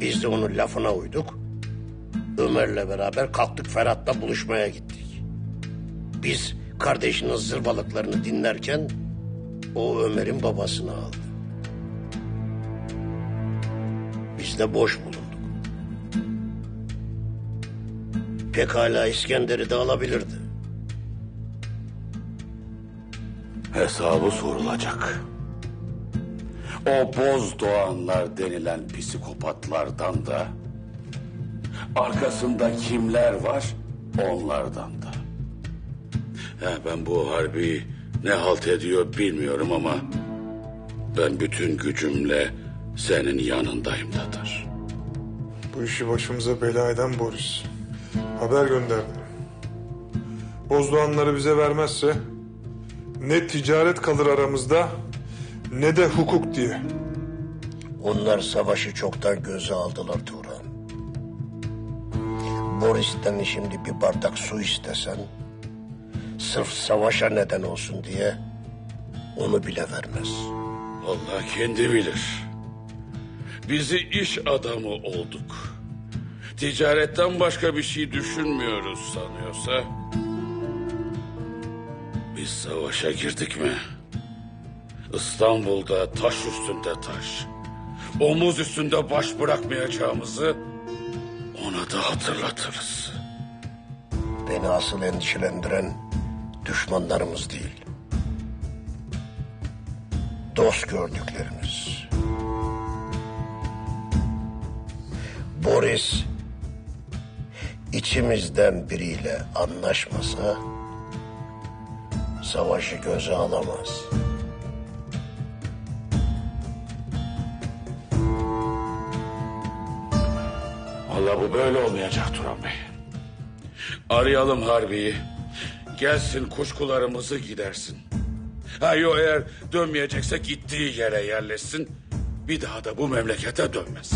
Biz de onun lafına uyduk. Ömer'le beraber kalktık Ferhat'la buluşmaya gittik. Biz kardeşinin zırvalıklarını dinlerken o Ömer'in babasını aldı. Biz de boş bulunduk. Pekala İskender'i de alabilirdi. Hesabı sorulacak. O boz doğanlar denilen psikopatlardan da... ...arkasında kimler var onlardan da. He, ben bu harbi ne halt ediyor bilmiyorum ama... ...ben bütün gücümle senin yanındayım Tatar. Bu işi başımıza bela eden Boris. Haber gönderdi. Bozdoğanları bize vermezse ne ticaret kalır aramızda ne de hukuk diye. Onlar savaşı çoktan göze aldılar Turan. Boris'ten şimdi bir bardak su istesen... ...sırf savaşa neden olsun diye... ...onu bile vermez. Allah kendi bilir. Bizi iş adamı olduk. Ticaretten başka bir şey düşünmüyoruz sanıyorsa... Biz savaşa girdik mi? İstanbul'da taş üstünde taş, omuz üstünde baş bırakmayacağımızı ona da hatırlatırız. Beni asıl endişelendiren düşmanlarımız değil. Dost gördüklerimiz. Boris içimizden biriyle anlaşmasa savaşı göze alamaz. Vallahi bu böyle olmayacak Turan Bey. Arayalım Harbi'yi. Gelsin kuşkularımızı gidersin. Ha yo eğer dönmeyecekse gittiği yere yerleşsin. Bir daha da bu memlekete dönmez.